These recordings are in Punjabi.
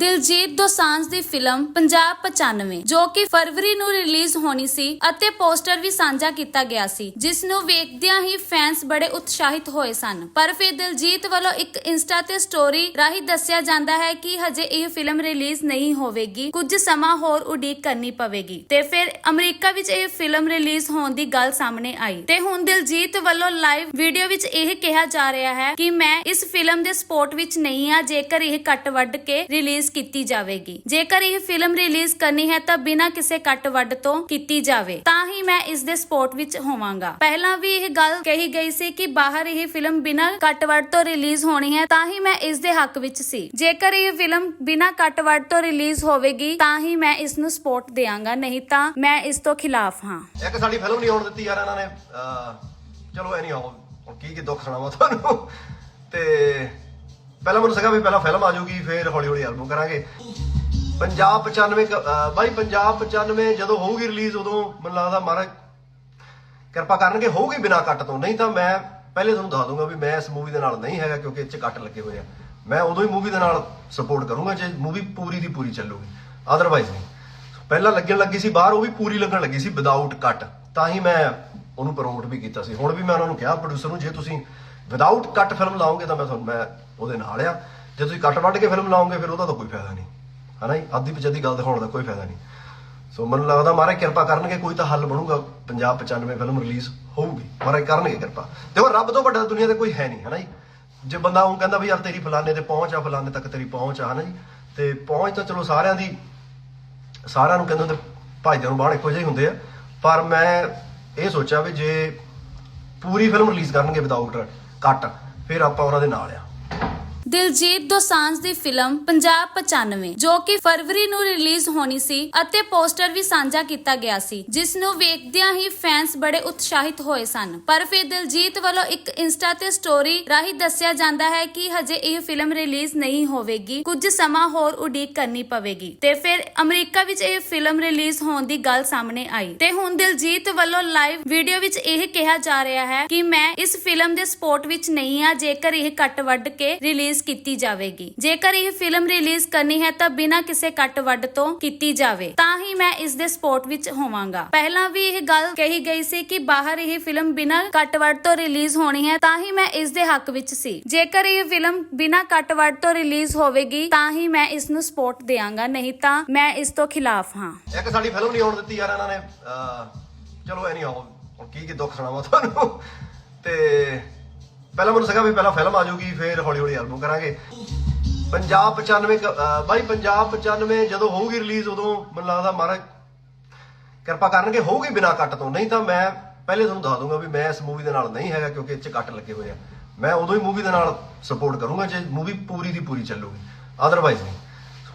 ਦਿਲਜੀਤ ਦੋਸਾਂਝ ਦੀ ਫਿਲਮ 5095 ਜੋ ਕਿ ਫਰਵਰੀ ਨੂੰ ਰਿਲੀਜ਼ ਹੋਣੀ ਸੀ ਅਤੇ ਪੋਸਟਰ ਵੀ ਸਾਂਝਾ ਕੀਤਾ ਗਿਆ ਸੀ, ਜਿਸ ਨੂੰ ਵੇਖਦਿਆਂ ਹੀ ਫੈਨਸ ਬੜੇ ਉਤਸ਼ਾਹਿਤ ਹੋਏ ਸਨ। ਪਰ ਫਿਰ ਦਿਲਜੀਤ ਵੱਲੋਂ ਇੱਕ ਇੰਸਟਾ ਤੇ ਸਟੋਰੀ ਰਾਹੀਂ ਦੱਸਿਆ ਜਾਂਦਾ ਹੈ ਕਿ ਹਜੇ ਇਹ ਫਿਲਮ ਰਿਲੀਜ਼ ਨਹੀਂ ਹੋਵੇਗੀ, ਕੁਝ ਸਮਾਂ ਹੋਰ ਉਡੀਕ ਕਰਨੀ ਪਵੇਗੀ। ਤੇ ਫਿਰ ਅਮਰੀਕਾ ਵਿੱਚ ਇਹ ਫਿਲਮ ਰਿਲੀਜ਼ ਹੋਣ ਦੀ ਗੱਲ ਸਾਹਮਣੇ ਆਈ। ਤੇ ਹੁਣ ਦਿਲਜੀਤ ਵੱਲੋਂ ਲਾਈਵ ਵੀਡੀਓ ਵਿੱਚ ਇਹ ਕਿਹਾ ਜਾ ਰਿਹਾ ਹੈ ਕਿ ਮੈਂ ਇਸ ਫਿਲਮ ਦੇ ਸਪੋਰਟ ਵਿੱਚ ਨਹੀਂ ਆ ਜੇਕਰ ਇਹ ਕੱਟ ਵੱਢ ਕੇ ਰਿਲੀਜ਼ ਕੀਤੀ ਜਾਵੇਗੀ। ਜੇਕਰ ਇਹ ਫਿਲਮ ਰਿਲੀਜ਼ ਕਰਨੀ ਹੈ ਤਾਂ ਬਿਨਾਂ ਕਿਸੇ ਕੱਟ ਵੱਡ ਤੋਂ ਕੀਤੀ ਜਾਵੇ। ਤਾਂ ਹੀ ਮੈਂ ਇਸ ਦੇ ਸਪੋਰਟ ਵਿੱਚ ਹੋਵਾਂਗਾ। ਪਹਿਲਾਂ ਵੀ ਇਹ ਗੱਲ ਕਹੀ ਗਈ ਸੀ ਕਿ ਬਾਹਰ ਇਹ ਫਿਲਮ ਬਿਨਾਂ ਕੱਟ ਵੱਢ ਤੋਂ ਰਿਲੀਜ਼ ਹੋਣੀ ਹੈ, ਤਾਂ ਹੀ ਮੈਂ ਇਸ ਦੇ ਹੱਕ ਵਿੱਚ ਸੀ। ਜੇਕਰ ਇਹ ਫਿਲਮ ਬਿਨਾਂ ਕੱਟ ਵੱਢ ਤੋਂ ਰਿਲੀਜ਼ ਹੋਵੇਗੀ, ਤਾਂ ਹੀ ਮੈਂ ਇਸ ਨੂੰ ਸਪੋਰਟ ਦੇਵਾਂਗਾ ਨਹੀਂ ਤਾਂ ਮੈਂ ਇਸ ਤੋਂ ਖਿਲਾਫ ਹਾਂ। ਇੱਕ ਸਾਡੀ ਫਿਲਮ ਨਹੀਂ ਆਉਣ ਦਿੱਤੀ ਯਾਰ ਇਹਨਾਂ ਨੇ। ਚਲੋ ਐ ਨਹੀਂ ਹੁਣ ਕੀ ਕੀ ਦੁੱਖ ਸੁਣਾਵਾਂ ਤੁਹਾਨੂੰ? ਤੇ ਪਹਿਲਾਂ ਮੈਨੂੰ ਸੀਗਾ ਵੀ ਪਹਿਲਾਂ ਫਿਲਮ ਆ ਜਾਊਗੀ ਫਿਰ ਹੌਲੀ ਹੌਲੀ ਐਲਬਮ ਕਰਾਂਗੇ। ਪੰਜਾਬ 95 ਕ- ਅਹ, ਬਾਈ ਪੰਜਾਬ 95 ਜਦੋਂ ਹੋਊਗੀ ਰਿਲੀਜ਼ ਉਦੋਂ ਮੈਨੂੰ ਲੱਗਦਾ ਮਹਾਰਾਜ ਕਿਰਪਾ ਕਰਨਗੇ ਹੋਊਗੀ ਬਿਨਾ ਕੱਟ ਤੋਂ। ਨਹੀਂ ਤਾਂ ਮੈਂ ਪਹਿਲੇ ਤੁਹਾਨੂੰ ਦੱਸ ਦੂੰਗਾ ਵੀ ਮੈਂ ਇਸ ਮੂਵੀ ਦੇ ਨਾਲ ਨਹੀਂ ਹੈਗਾ ਕਿਉਂਕਿ ਇਹ 'ਚ ਕੱਟ ਲੱਗੇ ਹੋਏ ਆ। ਮੈਂ ਉਦੋਂ ਹੀ ਮੂਵੀ ਦੇ ਨਾਲ ਸਪੋਰਟ ਕਰੂੰਗਾ ਜੇ ਮੂਵੀ ਪੂਰੀ ਦੀ ਪੂਰੀ ਚੱਲੂਗੀ। ਅਦਰਵਾਈਜ਼ ਨਹੀਂ। ਪਹਿਲਾਂ ਲੱਗਣ ਲੱਗੀ ਸੀ ਬਾਹਰ ਉਹ ਵੀ ਪੂਰੀ ਲੱਗਣ ਲੱਗੀ ਸੀ ਵਿਦਆਊਟ ਕੱਟ ਤਾਂ ਹੀ ਮੈਂ ਉਹਨੂੰ ਪ੍ਰਮੋਟ ਵੀ ਕੀਤਾ ਸੀ। ਹੁਣ ਵੀ ਮੈਂ ਉਹਨਾਂ ਨੂੰ ਕਿਹਾ ਪ੍ਰੋਡਿਊਸਰ ਨੂੰ ਜੇ ਤੁਸੀਂ ਵਿਦਆਊਟ ਕੱਟ ਫਿਲਮ ਲਾਓਗੇ ਤਾਂ ਮੈਂ ਤੁਹਾਨੂੰ ਮੈਂ ਉਹਦੇ ਨਾਲ ਆ। ਜੇ ਤੁਸੀਂ ਕੱਟ ਵੱਢ ਕੇ ਫਿਲਮ ਲਾਓਗੇ, ਫਿਰ ਉਹਦਾ ਤਾਂ ਕੋਈ ਫਾਇਦਾ ਨਹੀਂ। ਹਨਾ ਜੀ? ਅੱਧੀ ਪਿਛੱਧੀ ਗੱਲ ਦਿਖਾਉਣ ਦਾ ਕੋਈ ਫਾਇਦਾ ਨਹੀਂ। ਸੋ ਮੈਨੂੰ ਲੱਗਦਾ ਮਾਰੇ ਕਿਰਪਾ ਕਰਨਗੇ, ਕੋਈ ਤਾਂ ਹੱਲ ਬਣੂਗਾ। ਪੰਜਾਬ 95 ਫਿਲਮ ਰਿਲੀਜ਼ ਹੋਊਗੀ। ਮਾਰੇ ਕਰਨਗੇ ਕਿਰਪਾ। ਦੇਖੋ, ਰੱਬ ਤੋਂ ਵੱਡਾ ਦੁਨੀਆ ਤੇ ਕੋਈ ਹੈ ਨਹੀਂ, ਹਨਾ ਜੀ? ਜੇ ਬੰਦਾ ਉਹ ਕਹਿੰਦਾ ਵੀ ਯਾਰ ਤੇਰੀ ਫਲਾਣੇ ਤੇ ਪਹੁੰਚ ਆ, ਫਲਾਣੇ ਤੱਕ ਤੇਰੀ ਪਹੁੰਚ ਆ, ਹਨਾ ਜੀ? ਤੇ ਪਹੁੰਚ ਤਾਂ ਚਲੋ ਸਾਰਿਆਂ ਦੀ, ਸਾਰਿਆਂ ਨੂੰ ਕਹਿੰਦੇ ਹੁੰਦੇ, ਭਾਈਆਂ ਨੂੰ ਬਾਹਰ ਇੱਕੋ ਜਿਹੇ ਹੁੰਦੇ ਆ। ਪਰ ਮੈਂ ਇਹ ਸੋਚਿਆ ਵੀ ਜੇ ਪੂਰੀ ਫਿਲਮ ਰਿਲੀਜ਼ ਕਰਨਗੇ ਵਿਦਆਊਟ ਕੱਟ ਫਿਰ ਆਪਾਂ ਉਹਨਾਂ ਦੇ ਨਾਲ ਆ। ਦਿਲਜੀਤ ਦੋਸਾਂਝ ਦੀ ਫਿਲਮ 5095 ਜੋ ਕਿ ਫਰਵਰੀ ਨੂੰ ਰਿਲੀਜ਼ ਹੋਣੀ ਸੀ ਅਤੇ ਪੋਸਟਰ ਵੀ ਸਾਂਝਾ ਕੀਤਾ ਗਿਆ ਸੀ, ਜਿਸ ਨੂੰ ਵੇਖਦਿਆਂ ਹੀ ਫੈਨਸ ਬੜੇ ਉਤਸ਼ਾਹਿਤ ਹੋਏ ਸਨ। ਪਰ ਫਿਰ ਦਿਲਜੀਤ ਵੱਲੋਂ ਇੱਕ ਇੰਸਟਾ ਤੇ ਸਟੋਰੀ ਰਾਹੀਂ ਦੱਸਿਆ ਜਾਂਦਾ ਹੈ ਕਿ ਹਜੇ ਇਹ ਫਿਲਮ ਰਿਲੀਜ਼ ਨਹੀਂ ਹੋਵੇਗੀ, ਕੁਝ ਸਮਾਂ ਹੋਰ ਉਡੀਕ ਕਰਨੀ ਪਵੇਗੀ। ਤੇ ਫਿਰ ਅਮਰੀਕਾ ਵਿੱਚ ਇਹ ਫਿਲਮ ਰਿਲੀਜ਼ ਹੋਣ ਦੀ ਗੱਲ ਸਾਹਮਣੇ ਆਈ। ਤੇ ਹੁਣ ਦਿਲਜੀਤ ਵੱਲੋਂ ਲਾਈਵ ਵੀਡੀਓ ਵਿੱਚ ਇਹ ਕਿਹਾ ਜਾ ਰਿਹਾ ਹੈ ਕਿ ਮੈਂ ਇਸ ਫਿਲਮ ਦੇ ਸਪੋਰਟ ਵਿੱਚ ਨਹੀਂ ਆ ਜੇਕਰ ਇਹ ਕੱਟ ਵੱਢ ਕੇ ਰਿਲੀਜ਼ ਕੀਤੀ ਜਾਵੇਗੀ। ਜੇਕਰ ਇਹ ਫਿਲਮ ਰਿਲੀਜ਼ ਕਰਨੀ ਹੈ ਤਾਂ ਬਿਨਾਂ ਕਿਸੇ ਕੱਟ ਵੱਢ ਤੋਂ ਕੀਤੀ ਜਾਵੇ। ਤਾਂ ਹੀ ਮੈਂ ਇਸ ਦੇ ਸਪੋਰਟ ਵਿੱਚ ਹੋਵਾਂਗਾ। ਪਹਿਲਾਂ ਵੀ ਇਹ ਗੱਲ ਕਹੀ ਗਈ ਸੀ ਕਿ ਬਾਹਰ ਇਹ ਫਿਲਮ ਬਿਨਾਂ ਕੱਟ ਵੱਢ ਤੋਂ ਰਿਲੀਜ਼ ਹੋਣੀ ਹੈ ਤਾਂ ਹੀ ਮੈਂ ਇਸ ਦੇ ਹੱਕ ਵਿੱਚ ਸੀ। ਜੇਕਰ ਇਹ ਫਿਲਮ ਬਿਨਾਂ ਕੱਟ ਵੱਢ ਤੋਂ ਰਿਲੀਜ਼ ਹੋਵੇਗੀ ਤਾਂ ਹੀ ਮੈਂ ਇਸ ਨੂੰ ਸਪੋਰਟ ਦੇਵਾਂਗਾ ਨਹੀਂ ਤਾਂ ਮੈਂ ਇਸ ਤੋਂ ਖਿਲਾਫ ਹਾਂ। ਇੱਕ ਸਾਡੀ ਫਿਲਮ ਨਹੀਂ ਆਉਣ ਦਿੱਤੀ ਯਾਰ ਇਹਨਾਂ ਨੇ। ਅਹ, ਚਲੋ ਐ ਨਹੀਂ ਆਉ ਹੁਣ ਕੀ ਕੀ ਦੁੱਖ ਸੁਣਾਵਾਂ ਤੁਹਾਨੂੰ? ਤੇ ਪਹਿਲਾਂ ਮੈਨੂੰ ਸੀਗਾ ਵੀ ਪਹਿਲਾਂ ਫਿਲਮ ਆ ਜਾਊਗੀ, ਫਿਰ ਹੌਲੀ ਹੌਲੀ ਐਲਬਮ ਕਰਾਂਗੇ। ਪੰਜਾਬ 95 ਬਾਈ, ਪੰਜਾਬ 95 ਜਦੋਂ ਹੋਊਗੀ ਰਿਲੀਜ਼ ਉਦੋਂ ਮੈਨੂੰ ਲੱਗਦਾ ਮਹਾਰਾਜ ਕਿਰਪਾ ਕਰਨਗੇ, ਹੋਊਗੀ ਬਿਨਾ ਕੱਟ ਤੋਂ। ਨਹੀਂ ਤਾਂ ਮੈਂ ਪਹਿਲੇ ਤੁਹਾਨੂੰ ਦੱਸ ਦੂੰਗਾ ਵੀ ਮੈਂ ਇਸ ਮੂਵੀ ਦੇ ਨਾਲ ਨਹੀਂ ਹੈਗਾ, ਕਿਉਂਕਿ ਇਹ ਕੱਟ ਲੱਗੇ ਹੋਏ ਆ। ਮੈਂ ਉਦੋਂ ਹੀ ਮੂਵੀ ਦੇ ਨਾਲ ਸਪੋਰਟ ਕਰੂੰਗਾ, ਜੇ ਮੂਵੀ ਪੂਰੀ ਦੀ ਪੂਰੀ ਚੱਲੂਗੀ। ਅਦਰਵਾਈਜ਼ ਨਹੀਂ।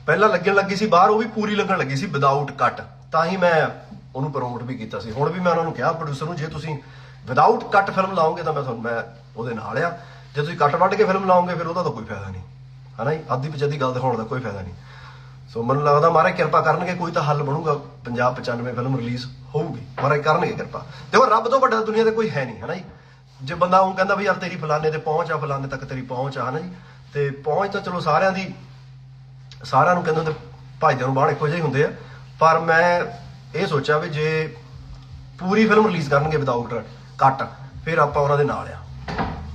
ਪਹਿਲਾਂ ਲੱਗਣ ਲੱਗੀ ਸੀ, ਬਾਹਰ ਉਹ ਵੀ ਪੂਰੀ ਲੱਗਣ ਲੱਗੀ ਸੀ ਵਿਦਆਊਟ ਕੱਟ ਤਾਂ ਹੀ ਮੈਂ ਉਹਨੂੰ ਪ੍ਰਮੋਟ ਵੀ ਕੀਤਾ ਸੀ। ਹੁਣ ਵੀ ਮੈਂ ਉਹਨਾਂ ਨੂੰ ਕਿਹਾ ਪ੍ਰੋਡਿਊਸਰ ਨੂੰ, ਜੇ ਤੁਸੀਂ ਵਿਦਆਊਟ ਕੱਟ ਫਿਲਮ ਲਾਓਗੇ ਤਾਂ ਮੈਂ ਤੁਹਾਨੂੰ ਮੈਂ ਉਹਦੇ ਨਾਲ ਆ। ਜੇ ਤੁਸੀਂ ਕੱਟ ਵੱਢ ਕੇ ਫਿਲਮ ਲਾਓਗੇ, ਫਿਰ ਉਹਦਾ ਤਾਂ ਕੋਈ ਫਾਇਦਾ ਨਹੀਂ। ਹਨਾ ਜੀ? ਅੱਧੀ ਪਿਛੱਧੀ ਗੱਲ ਦਿਖਾਉਣ ਦਾ ਕੋਈ ਫਾਇਦਾ ਨਹੀਂ। ਸੋ ਮੈਨੂੰ ਲੱਗਦਾ ਮਾਰੇ ਕਿਰਪਾ ਕਰਨਗੇ, ਕੋਈ ਤਾਂ ਹੱਲ ਬਣੂਗਾ। ਪੰਜਾਬ 95 ਫਿਲਮ ਰਿਲੀਜ਼ ਹੋਊਗੀ। ਮਾਰੇ ਕਰਨਗੇ ਕਿਰਪਾ। ਦੇਖੋ, ਰੱਬ ਤੋਂ ਵੱਡਾ ਦੁਨੀਆ ਤੇ ਕੋਈ ਹੈ ਨਹੀਂ, ਹਨਾ ਜੀ? ਜੇ ਬੰਦਾ ਉਹ ਕਹਿੰਦਾ ਵੀ ਯਾਰ ਤੇਰੀ ਫਲਾਣੇ ਤੇ ਪਹੁੰਚ ਆ, ਫਲਾਣੇ ਤੱਕ ਤੇਰੀ ਪਹੁੰਚ ਆ, ਹਨਾ ਜੀ? ਤੇ ਪਹੁੰਚ ਤਾਂ ਚਲੋ ਸਾਰਿਆਂ ਦੀ ਸਾਰਿਆਂ ਨੂੰ ਕਹਿੰਦੇ ਹੁੰਦੇ, ਭਾਈਆਂ ਨੂੰ ਬਾਹਰ ਇੱਕੋ ਜਿਹੇ ਹੀ ਹੁੰਦੇ ਆ। ਪਰ ਮੈਂ ਇਹ ਸੋਚਿਆ ਵੀ ਜੇ ਪੂਰੀ ਫਿਲਮ ਰਿਲੀਜ਼ ਕਰਨਗੇ ਵਿਦਆਊਟ ਕੱਟ ਫਿਰ ਆਪਾਂ ਉਹਨਾਂ ਦੇ ਨਾਲ ਆ।